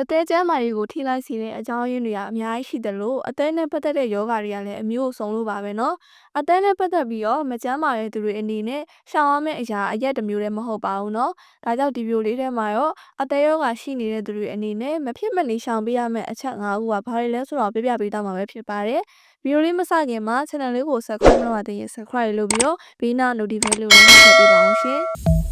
အသေးကျန်းမာရေးကိုထိလိုက်စေတဲ့အကြောင်းရင်းတွေကအများကြီးရှိတယ်လို့အသေးနဲ့ပတ်သက်တဲ့ယောဂတွေကလည်းအမျိုးစုံလို့ပါပဲเนาะအသေးနဲ့ပတ်သက်ပြီးတော့မကျန်းမာတဲ့သူတွေအနေနဲ့ရှောင်ရမယ့်အရာအရက်တစ်မျိုးလည်းမဟုတ်ပါဘူးเนาะဒါကြောင့်ဒီဗီဒီယိုလေးထဲမှာရောအသေးယောဂရှိနေတဲ့သူတွေအနေနဲ့မဖြစ်မနေရှောင်ပေးရမယ့်အချက်၅ခုကဘာတွေလဲဆိုတော့ပြပြပေးသွားမှာပဲဖြစ်ပါတယ်ဗီဒီယိုလေးမစခင်မှာ channel လေးကို subscribe လုပ်ရတဲ့ရင် subscribe လုပ်ပြီးတော့ဘေးနာ notification လေးကိုနှိပ်ထည့်ပေးပါအောင်ရှင်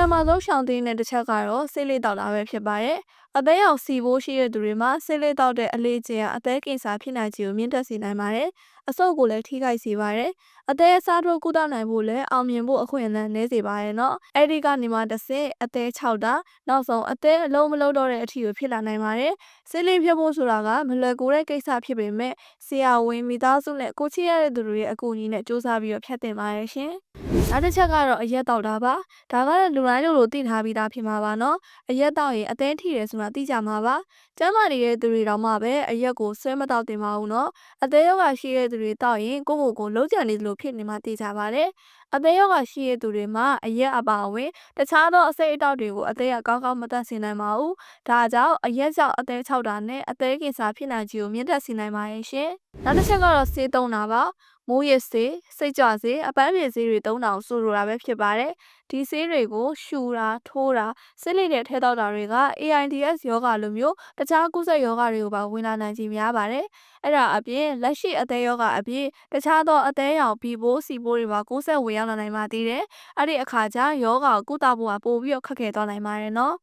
ထမဆုံးရှောင်သိမ်းတဲ့တစ်ချက်ကတော့ဆေးလေးတောက်တာပဲဖြစ်ပါတယ်။အသက်ရောက်စီဖို့ရှိတဲ့သူတွေမှာဆေးလေးတောက်တဲ့အလေးကျင့်အသက်ကင်ဆာဖြစ်နိုင်ခြေကိုမြင့်တက်စေနိုင်ပါတယ်။အဆုတ်ကိုလည်းထိခိုက်စေပါတယ်။အသက်အစားထိုးကုသနိုင်ဖို့လည်းအောင်မြင်ဖို့အခွင့်အလမ်းနည်းစေပါတယ်နော်။အဲဒီကနေမှတစ်ဆင့်အသက်၆တာနောက်ဆုံးအသက်အလုံးမလုံးတော့တဲ့အထိကိုဖြစ်လာနိုင်ပါတယ်။ဆေးလေးဖြတ်ဖို့ဆိုတာကမလွယ်ကူတဲ့ကိစ္စဖြစ်ပေမဲ့ဆရာဝန်မိသားစုနဲ့ကိုချစ်ရတဲ့သူတွေရဲ့အကူအညီနဲ့စူးစမ်းပြီးတော့ဖြတ်တင်ပါတယ်ရှင်။နောက်တစ်ချက်ကတော့အရက်တောက်တာပါ။ဒါကတော့လူတိုင်းလိုလိုသိထားပြီးသားဖြစ်မှာပါနော်။အရက်တောက်ရင်အသင်းထိတယ်ဆိုတာသိကြမှာပါ။ကျန်းမာနေတဲ့သူတွေတောင်မှပဲအရက်ကိုဆွဲမတောက်တင်ပါဘူးနော်။အသေးရောဂါရှိတဲ့သူတွေတောက်ရင်ကိုယ့်ကိုယ်ကိုလုံးကြံနေသလိုဖြစ်နေမှသိကြပါတယ်။အသေးရောဂါရှိတဲ့သူတွေမှာအရက်အပါအဝင်တခြားသောအစိတ်အတောက်တွေကိုအသေးကကောင်းကောင်းမသက်စေနိုင်ပါဘူး။ဒါကြောင့်အရက်ကြောင့်အသေး၆တာနဲ့အသေးကင်ဆာဖြစ်နိုင်ခြင်းကိုမြင့်တက်စေနိုင်ပါရဲ့ရှင်။နောက်တစ်ချက်ကတော့ဆေးသုံးတာပါ။မိုးရစ်ဆေးစိတ်ကြွဆေးအပန်းဖြေဆေးတွေသုံးတာကိုဆိုလိုတာပဲဖြစ်ပါတယ်ဒီဆေးတွေကိုရှူတာထိုးတာစစ်လိတဲ့ထဲတောက်တာတွေက AIDS ယောဂလိုမျိုးတခြားကုသယောဂတွေကိုပါဝင်လာနိုင်ခြင်းများပါတယ်အဲ့ဒါအပြင်လက်ရှိအသေးယောဂအပြင်တခြားသောအသေးရောင်ဘီဘိုးစီဘိုးတွေပါကိုယ်ဆက်ဝင်ရောက်လာနိုင်ပါသေးတယ်အဲ့ဒီအခါကျယောဂကိုကုသဖို့ကပိုပြီးတော့ခက်ခဲသွားနိုင်ပါတယ်နော်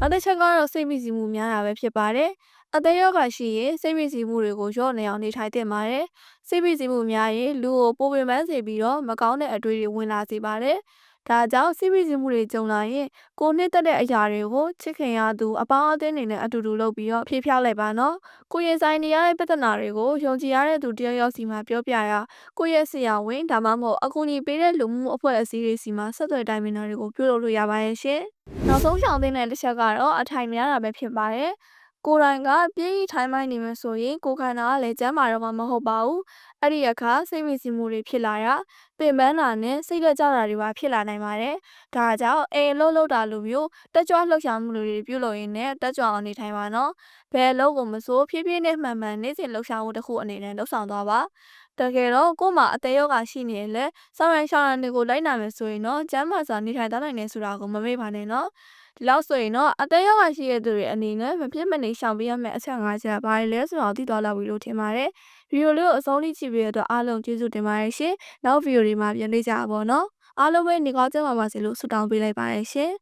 နောက်တစ်ချက်ကတော့စိတ်မိစီမှုများတာပဲဖြစ်ပါတယ်အသက်ရောဂါရှိရင်စိတ်ဖိစီးမှုတွေကိုလျော့နေအောင်နေထိုင်သင့်ပါတယ်။စိတ်ဖိစီးမှုများရင်လူကိုပိုပင်ပန်းစေပြီးတော့မကောင်းတဲ့အတွေ့တွေဝင်လာစေပါတယ်။ ဒါကြောင့်စိတ်ဖိစီးမှုတွေကြုံလာရင်ကိုနှစ်သက်တဲ့အရာတွေကိုချစ်ခင်ရသူအပေါင်းအသင်းတွေနဲ့အတူတူလုပ်ပြီးတော့ဖြေးဖြောက်လိုက်ပါနော်။ကိုရင်ဆိုင်နေရတဲ့ပြဿနာတွေကိုယုံကြည်ရတဲ့သူတယောက်ယောက်စီမှာပြောပြရကိုရဲ့ဆရာဝန်ဒါမှမဟုတ်အကူအညီပေးတဲ့လူမှုအဖွဲ့အစည်းတွေစီမှာဆက်သွယ်တိုင်ပင်တာတွေကိုပြုလုပ်လို့ရပါရဲ့ရှင်။နောက်ဆုံးရှောင်သိတဲ့တစ်ချက်ကတော့အထိုင်များတာပဲဖြစ်ပါတယ်။ကိုယ်တိုင်ကပြင်းထိုင်းမိုင်းနေမယ်ဆိုရင်ကိုယ်ခန္ဓာကလည်းကျန်းမာတော့မှာမဟုတ်ပါဘူး။အဲ့ဒီအခါစိတ်ဝင်စားမှုတွေဖြစ်လာရပ င်ပန်းတာနဲ့စိတ်လက်ကြတာတွေပါဖြစ်လာနိုင်ပါတယ်။ဒါကြောင့်အိမ်လှုပ်လှုပ်တာလိုမျိုးတက်ကြွလှုပ်ရှားမှုတွေပြုလုပ်ရင်းနဲ့တက်ကြွအောင်နေထိုင်ပါနော်။ဘယ်အလုပ်ကိုမဆိုဖြည်းဖြည်းနဲ့မှန်မှန်နေ့စဉ်လှုပ်ရှားမှုတစ်ခုအနေနဲ့လှုပ်ဆောင်သွားပါ။တကယ်တော့ကို့မှာအသေးရောဂါရှိနေရင်လည်းစောင်းရန်ရှောင်းရန်တွေကိုလိုက်နာမယ်ဆိုရင်တော့ကျန်းမာစွာနေထိုင်တတ်နိုင်တယ်ဆိုတာကိုမမေ့ပါနဲ့နော်။ဒီလောက်ဆိုရင်တော့အသက်ရောဂါရှိတဲ့သူတွေအနေနဲ့မဖြစ်မနေရှောင်ပေးရမယ့်အချက်၅ချက်ဘာတွေလဲဆိုတာကိုသိသွားလောက်ပြီလို့ထင်ပါတယ်။ဗီဒီယိုလေးကိုအဆုံးထိကြည့်ပြီးတော့အားလုံးကျေးဇူးတင်ပါတယ်ရှင်။နောက်ဗီဒီယိုတွေမှာပြန်တွေ့ကြပါဘောနော်။အားလုံးပဲနေကောင်းကြပါပါစေလို့ဆုတောင်းပေးလိုက်ပါတယ်ရှင်။